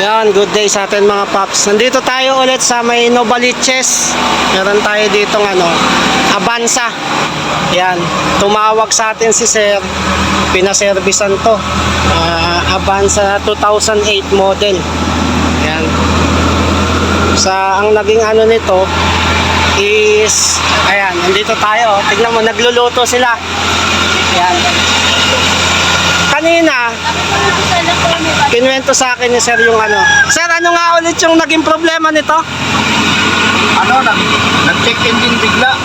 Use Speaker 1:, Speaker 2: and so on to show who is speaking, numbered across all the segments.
Speaker 1: Yan, good day sa atin mga paps. Nandito tayo ulit sa may Novaliches. Meron tayo dito ano, Avanza. Yan, tumawag sa atin si Sir. Pinaservisan to. Ah, Avanza 2008 model. Yan. Sa ang naging ano nito is ayan, nandito tayo. Tignan mo, nagluluto sila. Yan. Kanina, Kinuwento sa akin ni Sir yung ano. Sir, ano nga ulit yung naging problema nito?
Speaker 2: ano, nag, nag-check engine bigla.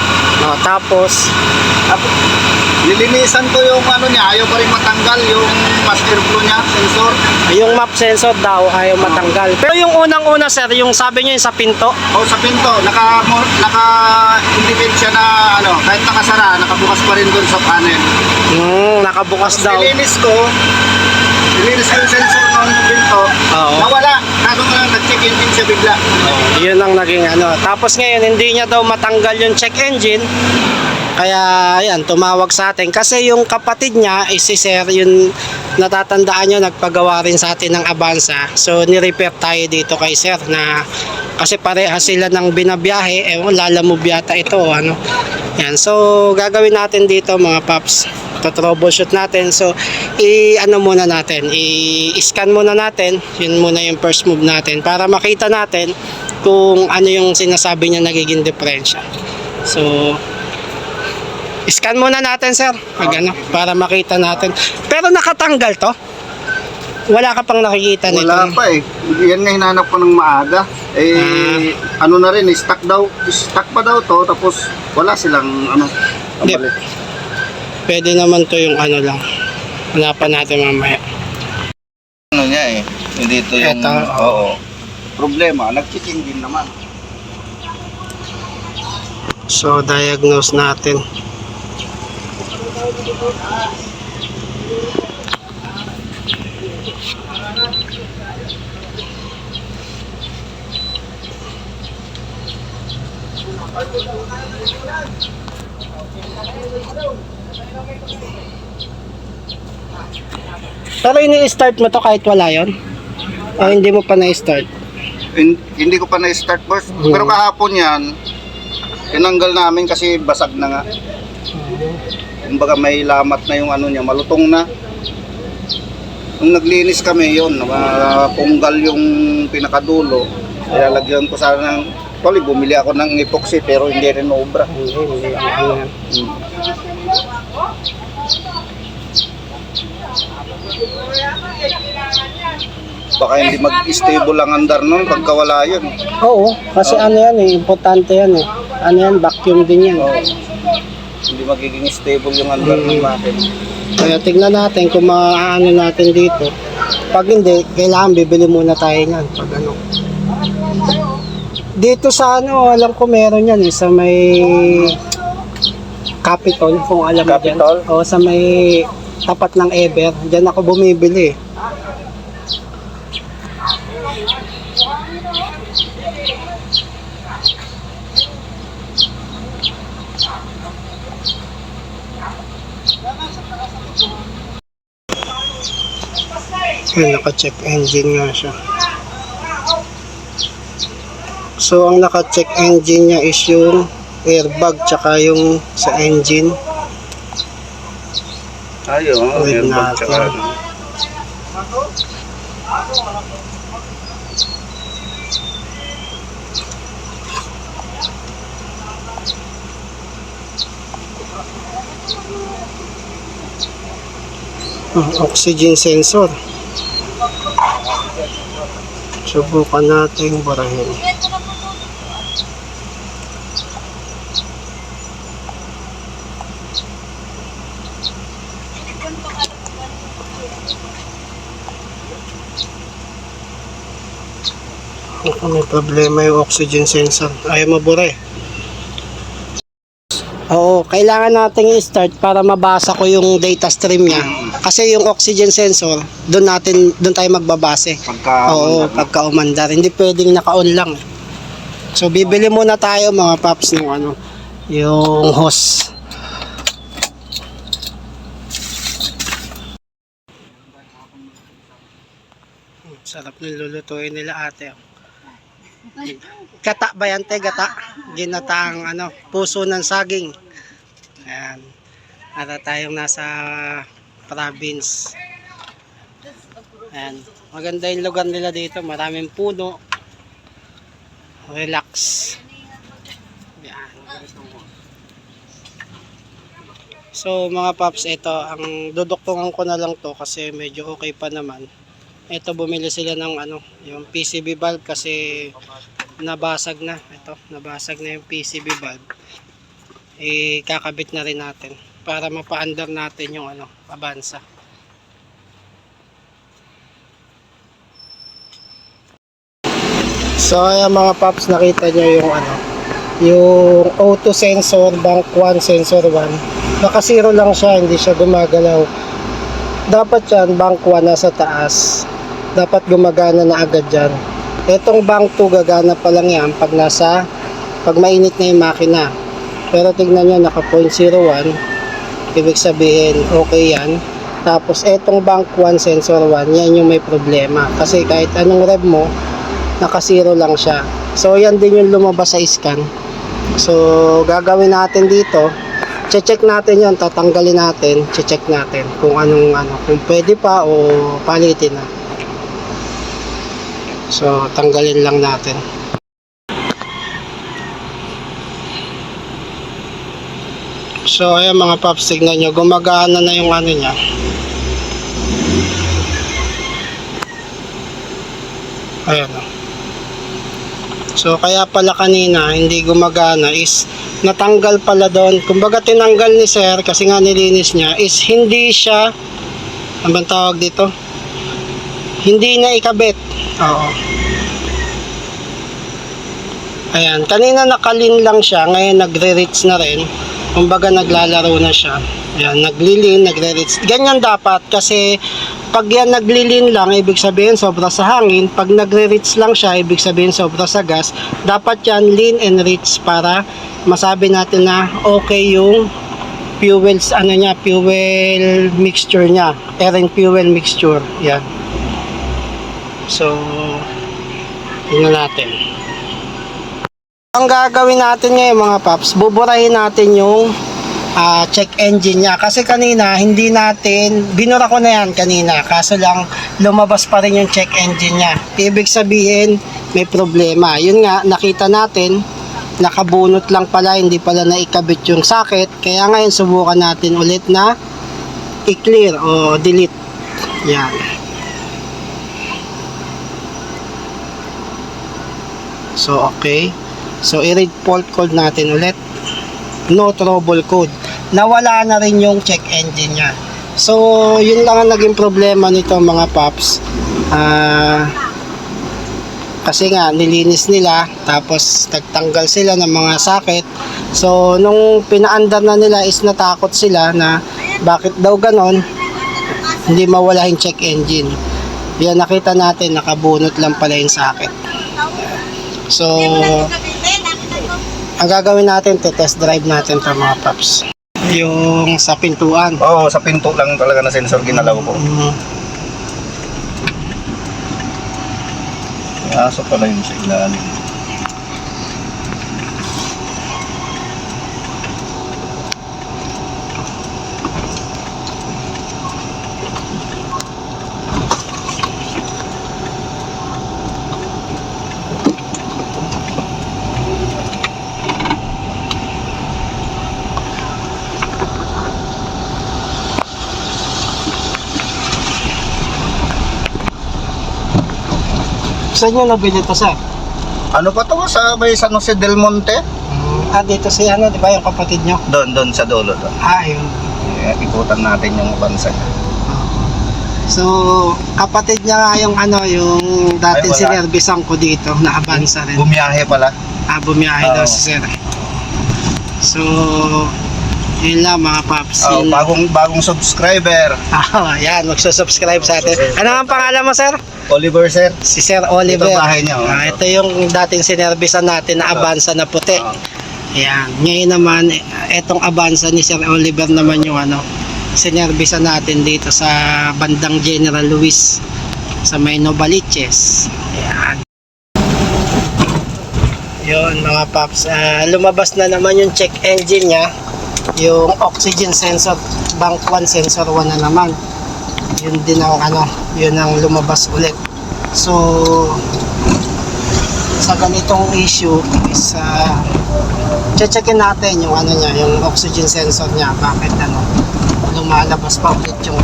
Speaker 1: No, tapos,
Speaker 2: Tapos, nilinisan ko yung ano niya, ayaw pa rin matanggal yung master flow niya, sensor.
Speaker 1: yung map sensor daw ayaw matanggal. Pero yung unang-una, sir, yung sabi niyo yung sa pinto.
Speaker 2: O sa pinto, naka, naka indicate siya na ano, kahit nakasara, nakabukas pa rin doon sa panel.
Speaker 1: Hmm, nakabukas daw.
Speaker 2: Nilinis ko, nilinis ko yung sensor ng pinto,
Speaker 1: Oo.
Speaker 2: nawala. Nag-check engine siya bigla.
Speaker 1: Yun ang naging ano. Tapos ngayon, hindi niya daw matanggal yung check engine. Kaya, ayan, tumawag sa atin. Kasi yung kapatid niya, is si Sir, yung natatandaan nyo, nagpagawa rin sa atin ng Avanza. So, nirepair tayo dito kay Sir na kasi pareha sila ng binabiyahe. Ewan, lalamove yata ito, ano. Yan, so, gagawin natin dito mga paps. To troubleshoot natin. So, i-ano muna natin, i-scan muna natin. Yun muna yung first move natin para makita natin kung ano yung sinasabi niya nagiging differential. So, Scan muna natin, sir. Pag ano, para makita natin. Pero nakatanggal to? Wala ka pang nakikita nito?
Speaker 2: Wala pa eh. Yan nga hinanap ko ng maaga. Eh, ano na rin, eh, stuck daw. Stuck pa daw to, tapos wala silang ano,
Speaker 1: Hindi. Pwede naman to yung ano lang. Hanapan natin mamaya.
Speaker 2: ano niya eh. Hindi ito yung...
Speaker 1: Eto.
Speaker 2: Oo. Problema, nag-checking din naman.
Speaker 1: So, diagnose natin. Pero ini-start mo to kahit wala yon? O hindi mo pa na-start?
Speaker 2: Hin- hindi ko pa na-start boss.
Speaker 1: Hmm.
Speaker 2: Pero kahapon yan, tinanggal namin kasi basag na nga. Kumbaga may lamat na yung ano niya, malutong na. Nung naglinis kami yon, punggal yung pinakadulo. Kaya lagyan ko sana ng Actually, bumili ako ng epoxy pero hindi rin obra.
Speaker 1: Hindi, hindi. Ano
Speaker 2: Baka hindi mag-stable ang andar nun pagka wala yun.
Speaker 1: Oo, kasi ano yan eh, importante yan eh. Ano yan, vacuum din yan.
Speaker 2: Oo. Hindi magiging stable yung andar ng bakit.
Speaker 1: Kaya tignan natin kung maaano natin dito. Pag hindi, kailangan bibili muna tayo niyan. Pag ano. Dito sa ano, alam ko meron yan eh, sa may Capitol, kung alam mo dyan.
Speaker 2: Capitol?
Speaker 1: O sa may tapat ng Ever. Diyan ako bumibili eh. Ayan, naka-check engine nga siya. So, ang naka-check engine niya is yung airbag tsaka yung sa engine.
Speaker 2: Ayun,
Speaker 1: Wait
Speaker 2: meron
Speaker 1: natin.
Speaker 2: tsaka ano.
Speaker 1: Ah, oxygen sensor. Subukan natin barahin. Ako, may problema yung oxygen sensor. Ayaw mabura eh. Oo, kailangan nating i-start para mabasa ko yung data stream niya. Kasi yung oxygen sensor, doon natin doon tayo magbabase.
Speaker 2: Pagka
Speaker 1: Oo, pagka umandar. Hindi pwedeng naka-on lang. So bibili muna tayo mga paps ng ano, yung hose. Sarap ng lulutuin nila ate. Gata ba yan, te? Gata? Ginataang ano, puso ng saging. Ayan. Para tayong nasa province. Ayan. Maganda yung lugar nila dito. Maraming puno. Relax. Ayan. So mga paps, ito ang duduktungan ko na lang to kasi medyo okay pa naman. Ito bumili sila ng ano, yung PCB valve kasi nabasag na. Ito, nabasag na yung PCB valve. Eh kakabit na rin natin para mapa-under natin yung ano, Avanza. So ayan mga paps, nakita nyo yung ano, yung auto sensor, bank 1, sensor 1. Nakasiro lang siya, hindi siya gumagalaw. Dapat yan, bank 1 nasa taas. Dapat gumagana na agad yan. Etong bank 2 gagana pa lang yan pag nasa, pag mainit na yung makina. Pero tignan nyo, naka 0.01. Ibig sabihin, okay yan. Tapos etong bank 1, sensor 1, yan yung may problema. Kasi kahit anong rev mo, naka-zero lang siya. So, yan din yung lumabas sa scan. So, gagawin natin dito, check natin yon tatanggalin natin, check natin kung anong ano, kung pwede pa o palitin na. So, tanggalin lang natin. So, ayan mga paps, tignan nyo, gumagana na yung ano niya. Ayan. So kaya pala kanina hindi gumagana is natanggal pala doon. Kumbaga tinanggal ni sir kasi nga nilinis niya is hindi siya ano tawag dito? Hindi na ikabit. Oo. Ayan, kanina nakalin lang siya, ngayon nagre-reach na rin. Kumbaga naglalaro na siya. Ayan, naglilin, nagre-reach. Ganyan dapat kasi pag yan naglilin lang, ibig sabihin sobra sa hangin. Pag nagre-reach lang siya, ibig sabihin sobra sa gas. Dapat yan lean and reach para masabi natin na okay yung fuels, ano niya, fuel mixture niya. Air and fuel mixture. Yan. So, tingnan natin. Ang gagawin natin ngayon mga paps, buburahin natin yung ah, check engine niya. Kasi kanina, hindi natin, binura ko na yan kanina. Kaso lang, lumabas pa rin yung check engine niya. Ibig sabihin, may problema. Yun nga, nakita natin, nakabunot lang pala, hindi pala naikabit yung socket. Kaya ngayon, subukan natin ulit na i-clear o delete. Yan. So, okay. So, i-read fault code natin ulit. No trouble code. Nawala na rin yung check engine niya. So, yun lang ang naging problema nito mga paps. Ah... kasi nga nilinis nila tapos nagtanggal sila ng mga socket so nung pinaandar na nila is natakot sila na bakit daw ganon hindi mawala yung check engine yan nakita natin nakabunot lang pala yung socket so ang gagawin natin te test drive natin to mga paps. Yung sa pintuan.
Speaker 2: Oo, sa pinto lang talaga na sensor ginalaw ko.
Speaker 1: Mm,
Speaker 2: Aso pala yun sa ilalim.
Speaker 1: Saan nyo nabili to sir?
Speaker 2: Ano pa to sa may San Jose del Monte?
Speaker 1: Ah, dito si ano, di ba yung kapatid nyo?
Speaker 2: Doon, doon sa dulo doon.
Speaker 1: Ah, yun.
Speaker 2: Eh, ikutan natin yung bansa niya.
Speaker 1: So, kapatid niya nga yung ano, yung dating
Speaker 2: Ay, wala.
Speaker 1: sinervisan ko dito, na Avanza rin.
Speaker 2: Bumiyahe pala.
Speaker 1: Ah, bumiyahe daw
Speaker 2: Oo.
Speaker 1: si sir. So, yun lang mga paps.
Speaker 2: Oh,
Speaker 1: Yun lang.
Speaker 2: bagong bagong subscriber.
Speaker 1: Ah, yan, magsusubscribe sa atin. Ano ang pangalan mo, sir?
Speaker 2: Oliver sir.
Speaker 1: Si Sir Oliver.
Speaker 2: Ito bahay niya, oh.
Speaker 1: Ah, ito yung dating sinervisan natin na Avanza na puti.
Speaker 2: Oh.
Speaker 1: Yan. Ngayon naman, etong Avanza ni Sir Oliver naman yung ano, sinervisan natin dito sa bandang General Luis. sa may Novaliches. Ayan. Yun mga paps, Ah, lumabas na naman yung check engine niya. Yung oxygen sensor, bank 1 sensor 1 na naman. Yun din ang ano, yun ang lumabas ulit. So, sa ganitong issue is uh, checkin natin yung ano niya, yung oxygen sensor niya, bakit ano, lumalabas pa ulit yung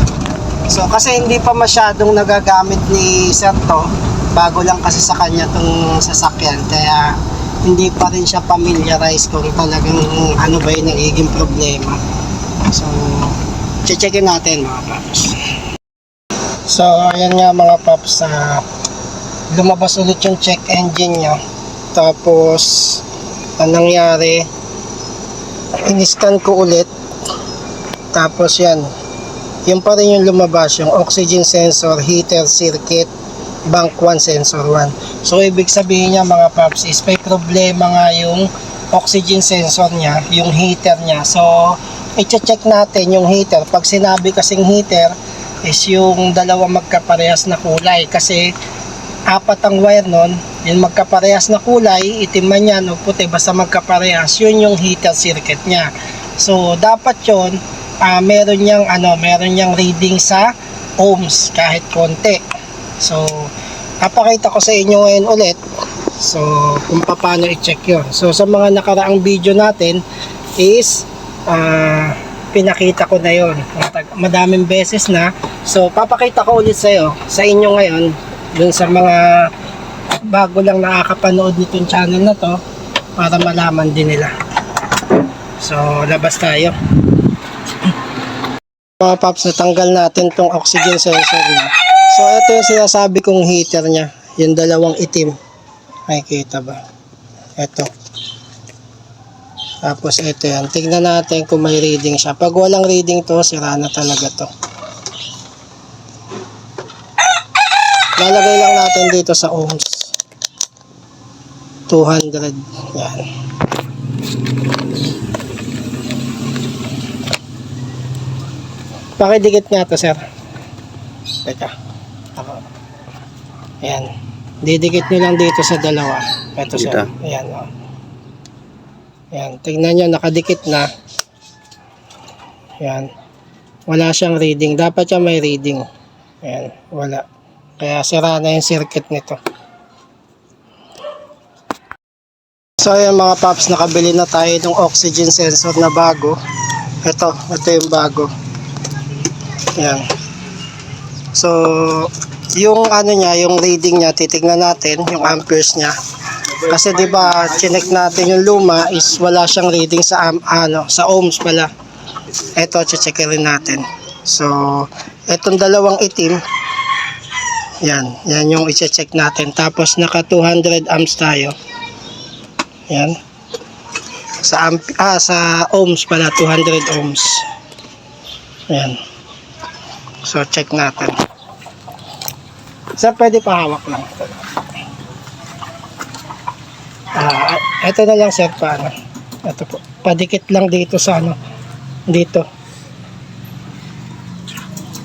Speaker 1: So kasi hindi pa masyadong nagagamit ni Sir to, bago lang kasi sa kanya tong sasakyan, kaya hindi pa rin siya familiarize kung talagang ano ba yung nagiging problema. So, checkin natin mga paps. So, ayan nga mga paps, ah, lumabas ulit yung check engine niya. Tapos, ang nangyari, in-scan ko ulit. Tapos yan, yun pa rin yung lumabas, yung oxygen sensor, heater circuit, bank 1 sensor 1. So, ibig sabihin niya mga paps is may problema nga yung oxygen sensor niya, yung heater niya. So, i-check natin yung heater. Pag sinabi kasing heater, is yung dalawang magkaparehas na kulay. Kasi, apat ang wire nun, yung magkaparehas na kulay, itim man yan o puti, basta magkaparehas, yun yung heater circuit niya. So, dapat yun, ah, meron niyang, ano, meron niyang reading sa ohms, kahit konti. So, papakita ko sa inyo ngayon ulit. So, kung paano i-check yun. So, sa mga nakaraang video natin is, ah, pinakita ko na yon madaming beses na. So papakita ko ulit sa sa inyo ngayon dun sa mga bago lang nakakapanood nitong channel na to para malaman din nila. So labas tayo. Mga paps natanggal natin tong oxygen sensor niya so ito yung sinasabi kong heater niya yung dalawang itim nakikita ba ito tapos ito yan. Tignan natin kung may reading siya. Pag walang reading to, sira na talaga to. Lalagay lang natin dito sa ohms. 200. Yan. Pakidikit nga to, sir. Teka. Ayan. Didikit nyo lang dito sa dalawa. Ito, sir.
Speaker 2: Dito?
Speaker 1: Ayan, oh. Ayan, tignan nyo, nakadikit na. Ayan. Wala siyang reading. Dapat siya may reading. Ayan, wala. Kaya sira na yung circuit nito. So ayan mga paps, nakabili na tayo ng oxygen sensor na bago. Ito, ito yung bago. Ayan. So, yung ano niya, yung reading niya, titignan natin, yung amperes niya. Kasi 'di ba, chinek natin yung luma is wala siyang reading sa am- ano, sa ohms pala. Ito checkin rin natin. So, etong dalawang itim yan, yan yung i-check natin. Tapos naka 200 amps tayo. Yan. Sa amp ah sa ohms pala 200 ohms. Yan. So check natin. Sa pwede pa hawak lang. Ah, ito na lang sir paano. Ito po. Padikit lang dito sa ano. Dito.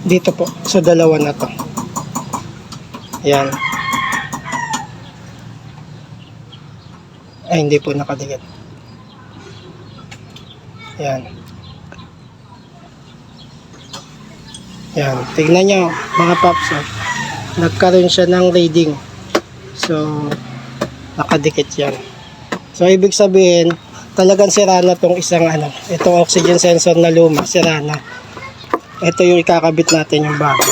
Speaker 1: Dito po sa dalawa na to. Yan. Ay, hindi po nakadikit. Yan. Yan. Tignan nyo, mga paps. oh. Nagkaroon siya ng reading. So, nakadikit yan. So, ibig sabihin, talagang sira na tong isang ano, itong oxygen sensor na luma, sira na. Ito yung ikakabit natin yung bago.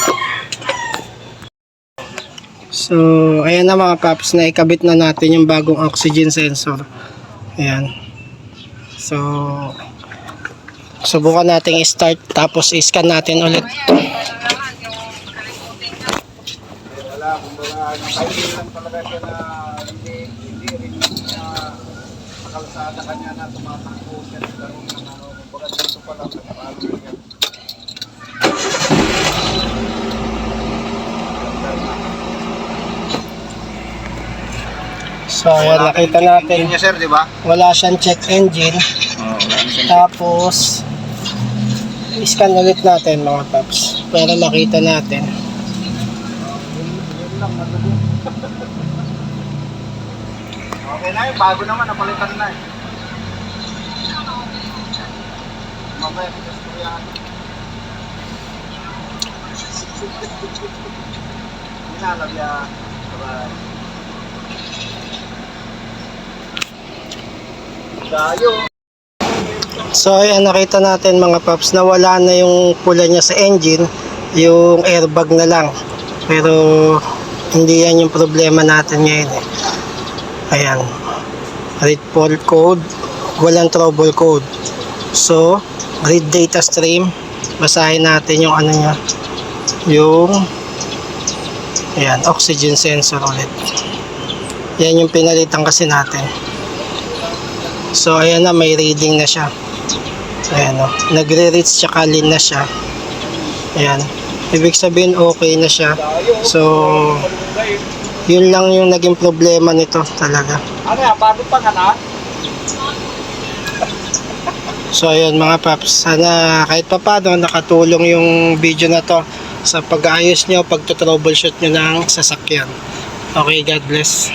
Speaker 1: So, ayan na mga paps, na ikabit na natin yung bagong oxygen sensor. Ayan. So, subukan natin i-start tapos i-scan natin ulit.
Speaker 2: Nakainin lang talaga siya na hindi, hindi rin niya sa kalsada kanya na tumatakbo siya sa laro ng ano, kumbaga dito pa lang nagpalo siya.
Speaker 1: So, ayan, nakita natin.
Speaker 2: niya sir, di ba?
Speaker 1: Wala siyang check engine.
Speaker 2: Siya.
Speaker 1: Tapos, i-scan ulit natin mga paps. Para makita natin.
Speaker 2: lang, okay na yun, bago naman, napalitan na eh. Mamaya, tigas ko yan. Inalagya. Bye. Tayo.
Speaker 1: So ayan nakita natin mga paps na wala na yung pula niya sa engine, yung airbag na lang. Pero hindi yan yung problema natin ngayon eh. Ayan. Read fault code, walang trouble code. So, read data stream, basahin natin yung ano niya, yung ayan, oxygen sensor ulit. Yan yung pinalitan kasi natin. So ayan na may reading na siya. Ayan o. Nagre-reach tsaka lean na siya. Ayan. Ibig sabihin okay na siya. So yun lang yung naging problema nito talaga.
Speaker 2: Ano yan, bago pa na?
Speaker 1: So ayun mga paps, sana kahit pa paano nakatulong yung video na to sa pag-ayos nyo, pag-troubleshoot nyo ng sasakyan. Okay, God bless.